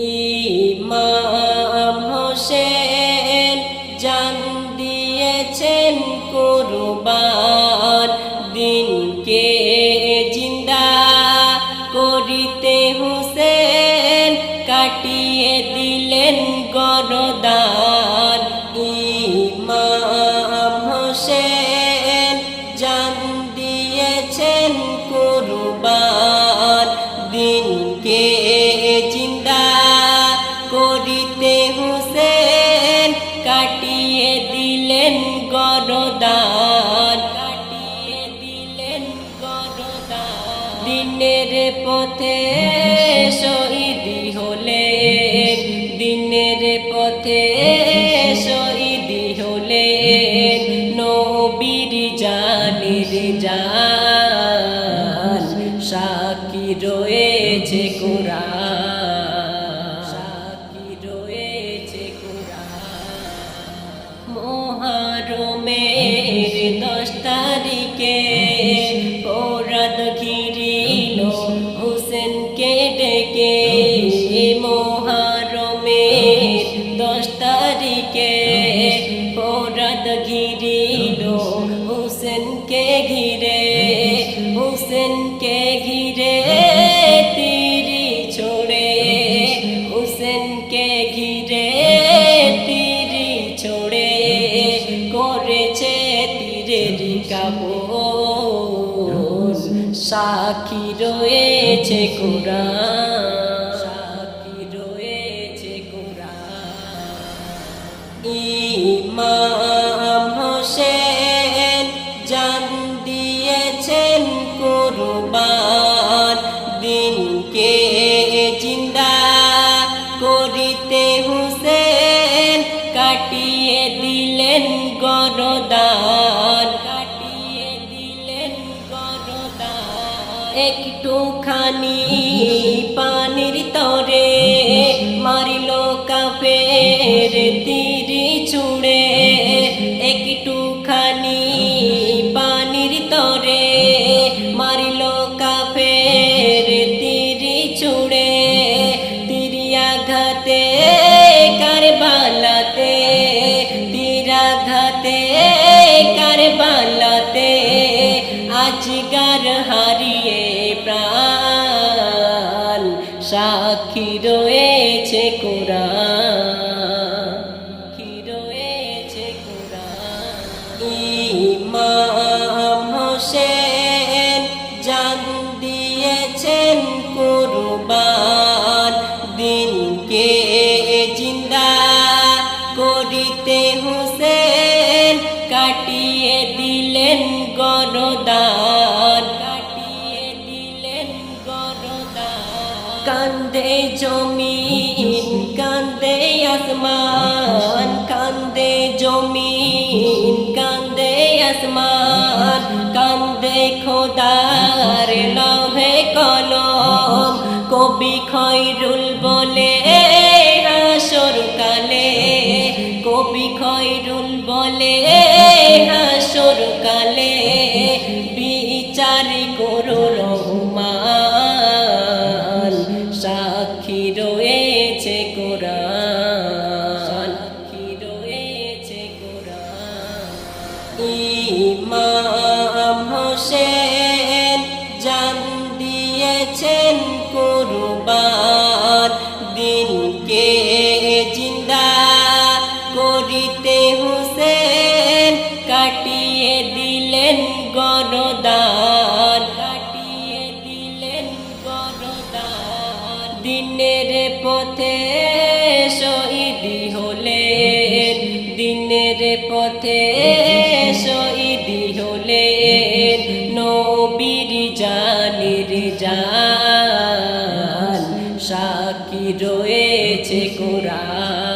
ইমাম দিলেন গরদান, কাটিয়ে দিলেন গরদান। দিনের পথে শহীদ হলে দিনের পথে শহীদ হলে নবীর জানের জান, সাক্ষী রয়েছে কোরআন। পৌরাদ ঘিরিল হোসেনকে ডেকে মহারমের দশ তারিখে পৌরাদ ঘিরিল হোসেনকে ঘিরে হোসেনকে ঘিরে তিরি ছোড়ে হোসেনকে ঘিরে তিরি ছোড়ে করেছে তীরের কাপড়। সাক্ষী রয়েছে কোরআন সাক্ষী রয়েছে কোরআন ইমাম জান দিয়েছেন কুরবান। দিনকে জিন্দা করিতে কাটিয়ে দিলেন গরদান একটুখানি পানির তরে মারিল কাপের তীরে ছুড়ে একটুখানি পানির তরে মারিল কাপের তীরে ছুড়ে তিরিয়াঘাতে কারবালাতে সাক্ষী রয়েছে কোরআন। সাক্ষী রয়েছে দিনকে জিন্দা করিতে হোসেন কান্দে জমিন, কান্দে আসমান, কান্দে জমিন, কান্দে আসমান, কান্দে খোদার লহে কলম। কবি খৈরুল বলে হাসর কালে কবি খৈরুল বলে হাসর কালে বিচার করো করিতে হোসেন, কাটিয়ে দিলেন গরদান, কাটিয়ে দিলেন গরদান। দিনের পথে শহীদ হলেন, দিনের পথে শহীদ হলেন। নবীর জানের জান, সাক্ষী রয়েছে কোরআন।